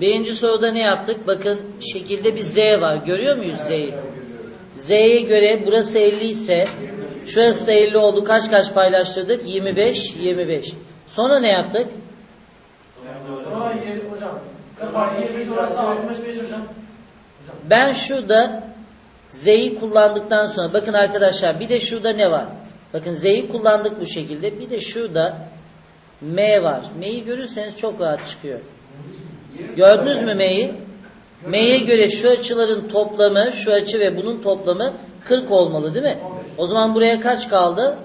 Birinci soruda ne yaptık? Bakın şekilde bir Z var. Görüyor muyuz Z'yi? Z'ye göre burası 50 ise şurası da 50 oldu. Kaç kaç paylaştırdık? 25, 25. Sonra ne yaptık? Sonra yedi hocam. Kapat 20 orası 65 hocam. Hocam. Ben şurada Z'yi kullandıktan sonra bakın arkadaşlar bir de şurada ne var? Bakın Z'yi kullandık bu şekilde. Bir de şurada M var. M'yi görürseniz çok rahat çıkıyor. Gördünüz mü M'yi? M'ye göre şu açıların toplamı, şu açı ve bunun toplamı 40 olmalı değil mi? O zaman buraya kaç kaldı?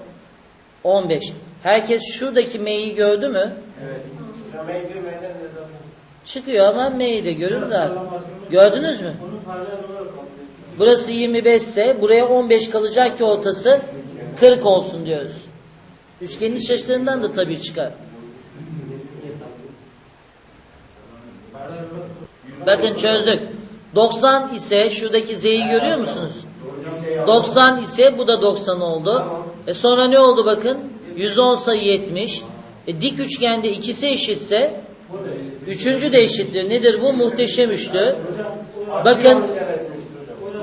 15. Herkes şuradaki M'yi gördü mü? Evet. Çıkıyor ama M'yi de görün rahat. Gördünüz mü? Burası 25 ise buraya 15 kalacak ki ortası 40 olsun diyoruz. Üçgenin iç açılarından da tabii çıkar. Paralel olarak. Bakın çözdük. 90 ise şuradaki Z'yi görüyor musunuz? 90 ise bu da 90 oldu. E sonra ne oldu bakın? 110 sayı 70. E dik üçgende ikisi eşitse üçüncü de eşittir. Nedir bu? Muhteşem üçlü. Bakın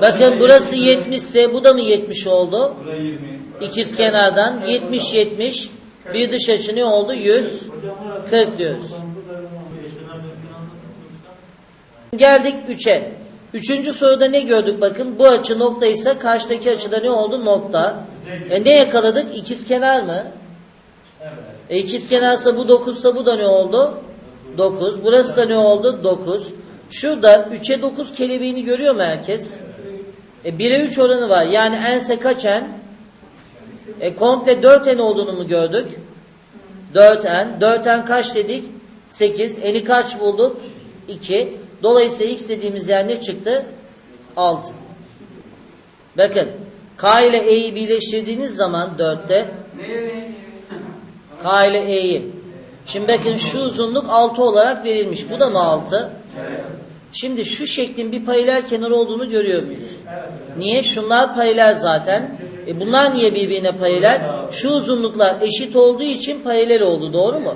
bakın burası 70 ise bu da mı 70 oldu? Buraya 20. İkiz kenardan 70 70 bir dış açı ne oldu? 100 40 diyoruz. Geldik 3'e. Üçüncü soruda ne gördük bakın? Bu açı nokta ise karşıdaki açıda ne oldu? Nokta. E ne yakaladık? İkiz kenar mı? Evet. E ikiz kenarsa bu 9 ise bu da ne oldu? 9. Burası da ne oldu? 9. Şurada 3'e 9 kelebeğini görüyor mu herkes? E 1'e 3 oranı var. Yani ense kaç en? E komple 4 en olduğunu mu gördük? 4 en. 4 en kaç dedik? 8. Eni kaç bulduk? 2. Dolayısıyla x dediğimiz yer ne çıktı? 6. Bakın K ile E'yi birleştirdiğiniz zaman 4'te K ile E'yi. Şimdi bakın şu uzunluk 6 olarak verilmiş. Bu da mı 6? Şimdi şu şeklin bir paralel kenarı olduğunu görüyor muyuz? Niye? Şunlar paralel zaten. E bunlar niye birbirine paralel? Şu uzunluklar eşit olduğu için paralel oldu. Doğru mu?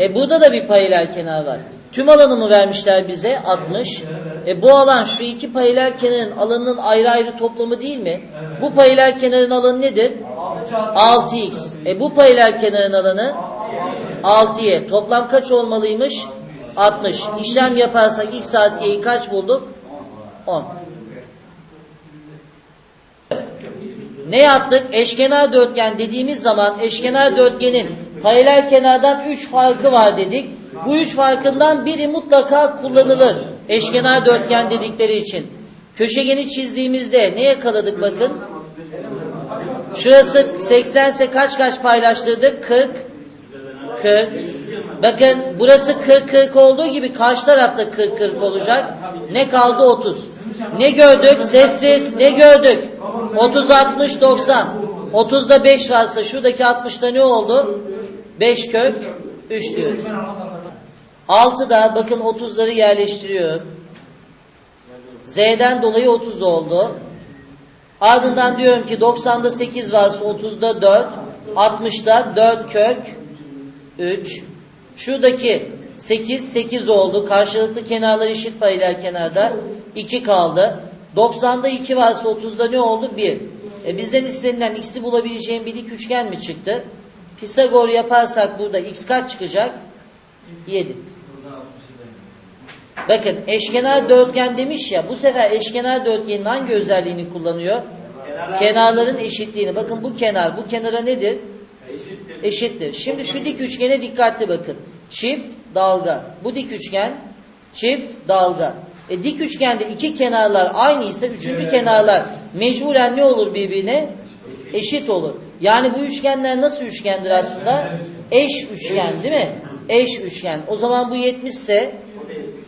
E burada da bir paralel kenar var. Tüm alanı mı vermişler bize? 60. E bu alan şu iki paralel kenarın alanının ayrı ayrı toplamı değil mi? Bu paralel kenarın alanı nedir? 6 çarpı 6x. E bu paralel kenarın alanı 6y. Toplam kaç olmalıymış? 60. İşlem yaparsak x artı y'yi kaç bulduk? 10. Ne yaptık? Eşkenar dörtgen dediğimiz zaman eşkenar dörtgenin paralel kenardan 3 farkı var dedik. Bu üç farkından biri mutlaka kullanılır. Eşkenar dörtgen dedikleri için. Köşegeni çizdiğimizde ne yakaladık bakın? Şurası 80 ise kaç kaç paylaştırdık? 40. 40. Bakın burası 40 40 olduğu gibi karşı tarafta 40 40 olacak. Ne kaldı 30. Ne gördük? Sessiz. Ne gördük? 30 60 90. 30'da 5 varsa şuradaki 60'da ne oldu? 5 kök 3 diyoruz. 6'da bakın 30'ları yerleştiriyorum. Z'den dolayı 30 oldu. Ardından diyorum ki 90'da 8 varsa 30'da 4, 60'da 4 kök 3. Şuradaki 8 8 oldu. Karşılıklı kenarlar eşit paralel kenarda 2 kaldı. 90'da 2 varsa 30'da ne oldu? 1. E bizden istenilen x'i bulabileceğim bir dik üçgen mi çıktı? Pisagor yaparsak burada x kaç çıkacak? 7. Bakın eşkenar dörtgen demiş ya bu sefer eşkenar dörtgenin hangi özelliğini kullanıyor? Kenarların eşitliğini. Bakın bu kenar bu kenara nedir? Eşittir. Şimdi şu dik üçgene dikkatli bakın. Çift dalga. Bu dik üçgen çift dalga. E dik üçgende iki kenarlar aynı ise üçüncü kenarlar mecburen ne olur birbirine? Eşit olur. Yani bu üçgenler nasıl üçgendir aslında? Eş üçgen değil mi? Eş üçgen. O zaman bu 70 ise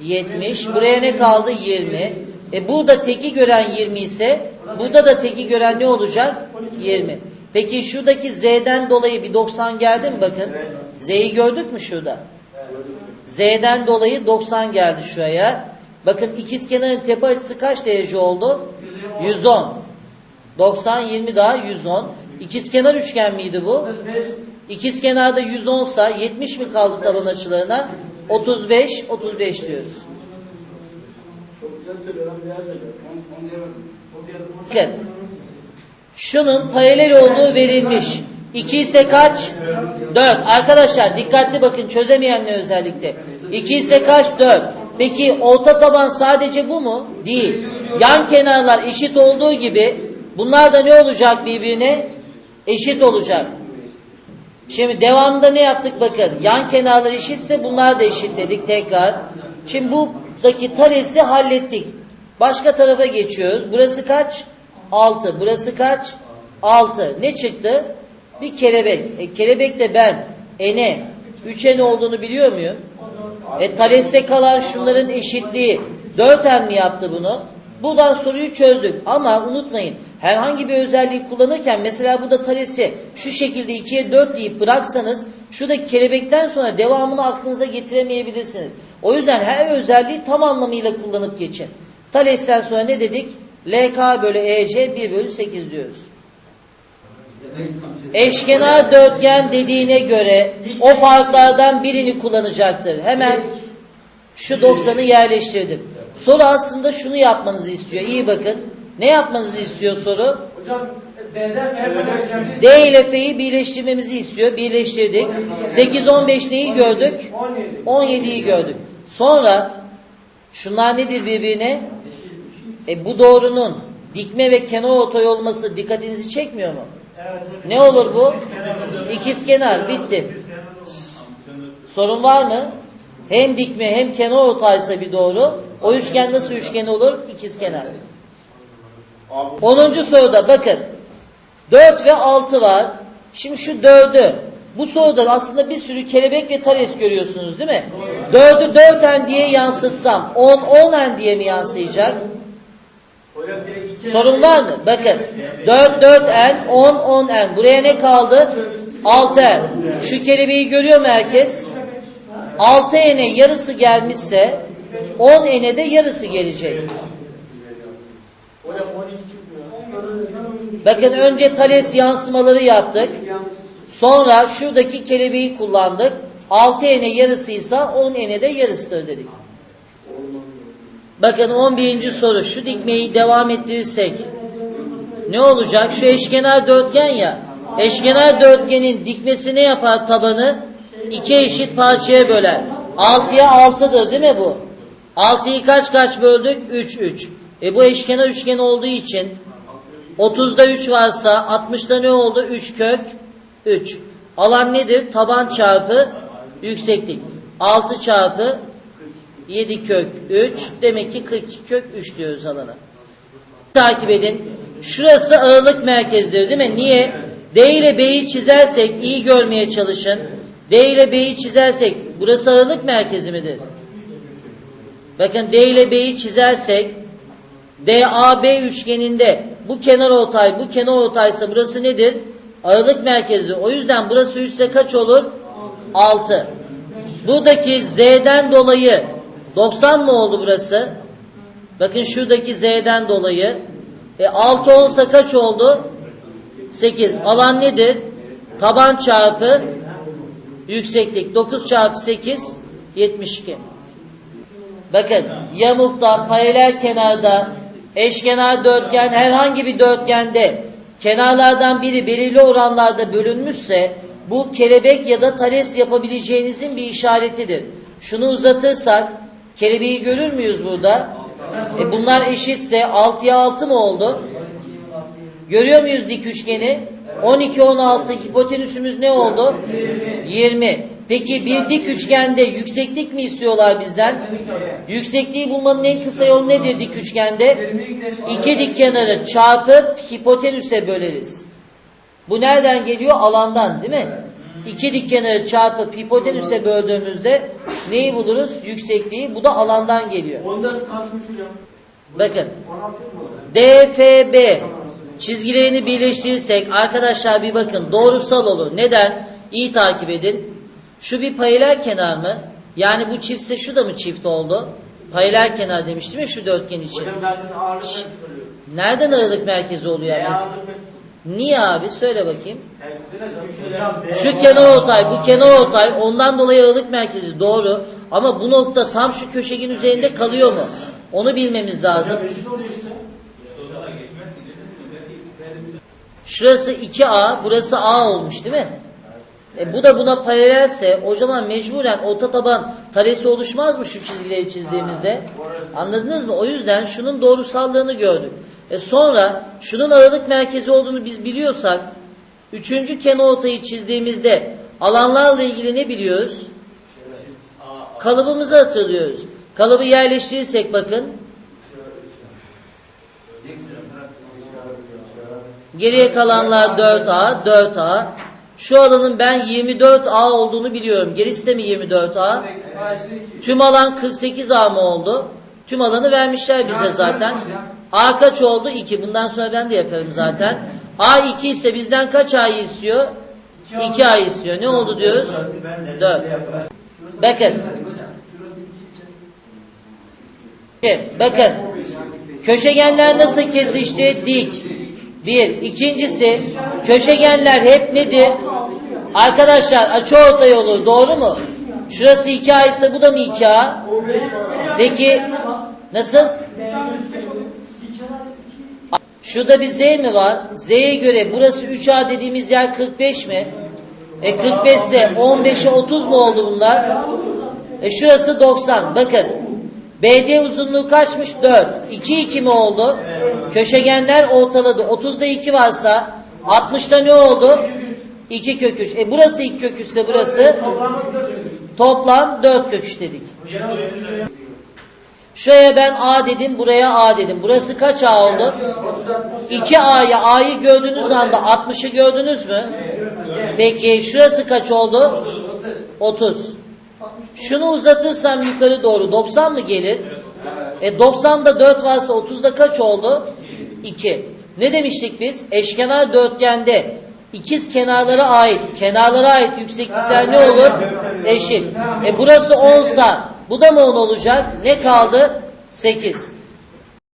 70. Buraya ne kaldı? 20. E burada teki gören 20 ise burada da teki gören ne olacak? 20. Peki şuradaki Z'den dolayı bir 90 geldi mi bakın? Z'yi gördük mü şurada? Z'den dolayı 90 geldi şuraya. Bakın ikizkenarın tepe açısı kaç derece oldu? 110. 90 20 daha 110. İkizkenar üçgen miydi bu? İkizkenarda 110 sa 70 mi kaldı taban açılarına? 35, 35 diyoruz. Bakın. Şunun paralel olduğu verilmiş. 2 ise kaç? 4. Arkadaşlar dikkatli bakın çözemeyenler özellikle. 2 ise kaç? 4. Peki orta taban sadece bu mu? Değil. Yan kenarlar eşit olduğu gibi bunlar da ne olacak birbirine? Eşit olacak. Şimdi devamında ne yaptık bakın. Yan kenarlar eşitse bunlar da eşitledik tekrar. Şimdi buradaki taresi hallettik. Başka tarafa geçiyoruz. Burası kaç? 6. Burası kaç? 6. Ne çıktı? Bir kelebek. E, kelebek de ben ene 3'e ne olduğunu biliyor muyum? E taleste kalan şunların eşitliği 4 mi yaptı bunu? Buradan soruyu çözdük ama unutmayın herhangi bir özelliği kullanırken mesela burada talesi şu şekilde 2'ye 4 deyip bıraksanız şuradaki kelebekten sonra devamını aklınıza getiremeyebilirsiniz. O yüzden her özelliği tam anlamıyla kullanıp geçin. Talesten sonra ne dedik? LK bölü EC 1 bölü 8 diyoruz. Eşkenar dörtgen dediğine göre o farklardan birini kullanacaktır. Hemen şu 90'ı yerleştirdim. Soru aslında şunu yapmanızı istiyor. İyi bakın. Ne yapmanızı istiyor soru? Hocam bölü D ile F'yi birleştirmemizi istiyor. Birleştirdik. 8, 15 neyi gördük? 17. 17'yi gördük. Sonra şunlar nedir birbirine? E bu doğrunun dikme ve kenar ortay olması dikkatinizi çekmiyor mu? Evet. Ne olur bu? İkizkenar bitti. Sorun var mı? Hem dikme hem kenar ortaysa bir doğru. O üçgen nasıl üçgen olur? İkizkenar. 10. soruda bakın. 4 ve 6 var. Şimdi şu 4'ü bu soruda aslında bir sürü kelebek ve tares görüyorsunuz değil mi? 4'ü 4 diye yansıtsam 10 10 diye mi yansıyacak? Sorun var mı? Bakın 4 4 n 10 10 n. Buraya ne kaldı? 6 n. Şu kelebeği görüyor mu herkes? 6 n'e yarısı gelmişse 10 n'e de yarısı gelecek. Hocam 12 çıkmıyor. Bakın önce Thales yansımaları yaptık. Sonra şuradaki kelebeği kullandık. 6 n'e yarısıysa 10 n'e de yarısıdır dedik. Bakın 11. soru şu dikmeyi devam ettirirsek ne olacak? Şu eşkenar dörtgen ya. Eşkenar dörtgenin dikmesi ne yapar tabanı? İki eşit parçaya böler. 6'ya 6'dır değil mi bu? 6'yı kaç kaç böldük? 3 3. E bu eşkenar üçgen olduğu için 30'da 3 varsa 60'da ne oldu? 3 kök 3. Alan nedir? Taban çarpı yükseklik. 6 çarpı 7 kök 3 demek ki 42 kök 3 diyoruz alana. Takip edin. Şurası ağırlık merkezleri değil mi? Niye? D ile B'yi çizersek iyi görmeye çalışın. D ile B'yi çizersek burası ağırlık merkezi midir? Bakın D ile B'yi çizersek DAB üçgeninde bu kenar ortay bu kenar ortaysa burası nedir? Ağırlık merkezi. O yüzden burası 3 ise kaç olur? 6. Buradaki Z'den dolayı 90 mı oldu burası? Bakın şuradaki Z'den dolayı. E 6 olsa kaç oldu? 8. Alan nedir? Taban çarpı yükseklik. 9 çarpı 8 72. Bakın yamukta, paralel kenarda, eşkenar dörtgen herhangi bir dörtgende kenarlardan biri belirli oranlarda bölünmüşse bu kelebek ya da tales yapabileceğinizin bir işaretidir. Şunu uzatırsak kelebeği görür müyüz burada? E bunlar eşitse 6'ya 6 mı oldu? Görüyor muyuz dik üçgeni? 12 16 hipotenüsümüz ne oldu? 20. Peki bir dik üçgende yükseklik mi istiyorlar bizden? Yüksekliği bulmanın en kısa yolu nedir dik üçgende? İki dik kenarı çarpıp hipotenüse böleriz. Bu nereden geliyor? Alandan değil mi? İki dik kenarı çarpıp hipotenüse böldüğümüzde neyi buluruz? Yüksekliği. Bu da alandan geliyor. Ondan kaçmış hocam. Bakın 16 mı? DFB çizgilerini birleştirirsek arkadaşlar bir bakın doğrusal olur. Neden? İyi takip edin. Şu bir paralel kenar mı? Yani bu çiftse şu da mı çift oldu? Paralel kenar demiştim ya şu dörtgen için. Hocam zaten ağırlık çıkarıyor. Nereden ağırlık merkezi oluyor? Yani? Niye abi? Söyle bakayım. Hocam Şu kenar ortay, bu kenar ortay ondan dolayı ağırlık merkezi doğru. Ama bu nokta tam şu köşegenin üzerinde kalıyor mu? Onu bilmemiz lazım. Şurası 2A, burası A olmuş değil mi? E bu da buna paralelse o zaman mecburen orta taban karesi oluşmaz mı şu çizgileri çizdiğimizde? Anladınız mı? O yüzden şunun doğrusallığını gördük. E sonra şunun aralık merkezi olduğunu biz biliyorsak üçüncü kenarortayı çizdiğimizde alanlarla ilgili ne biliyoruz? Kalıbımızı hatırlıyoruz. Kalıbı yerleştirirsek bakın Geriye kalanlar 4A, 4A. Şu alanın ben 24A olduğunu biliyorum. Gerisi de mi 24A? Tüm alan 48A mı oldu? Tüm alanı vermişler bize zaten. A kaç oldu? 2. Bundan sonra ben de yaparım zaten. A 2 ise bizden kaç A'yı istiyor? 2 A istiyor. Ne oldu diyoruz? 4. Bakın. Bakın. Köşegenler nasıl kesişti? Dik. Bir. İkincisi köşegenler hep nedir? Arkadaşlar açıortay olur. Doğru mu? Şurası 2A ise bu da mı 2A? Peki nasıl? Şurada bir Z mi var? Z'ye göre burası 3A dediğimiz yer 45 mi? E 45 ise 15'e 30 mu oldu bunlar? E şurası 90. Bakın. BD uzunluğu kaçmış? 4. 2 2 mi oldu? Köşegenler ortaladı. 30'da 2 varsa 60'da ne oldu? 2 kök 3. E burası 2 kök 3 ise burası toplam 4 kök 3 dedik. Şuraya ben A dedim, buraya A dedim. Burası kaç A oldu? 2A'ya A'yı gördüğünüz anda 60'ı gördünüz mü? Peki şurası kaç oldu? 30. Şunu uzatırsam yukarı doğru 90 mı gelir? E 90'da 4 varsa 30'da kaç oldu? 2. Ne demiştik biz? Eşkenar dörtgende ikiz kenarlara ait, kenarlara ait yükseklikler ne olur? Eşit. E burası 10 sa bu da mı 10 olacak? Ne kaldı? 8.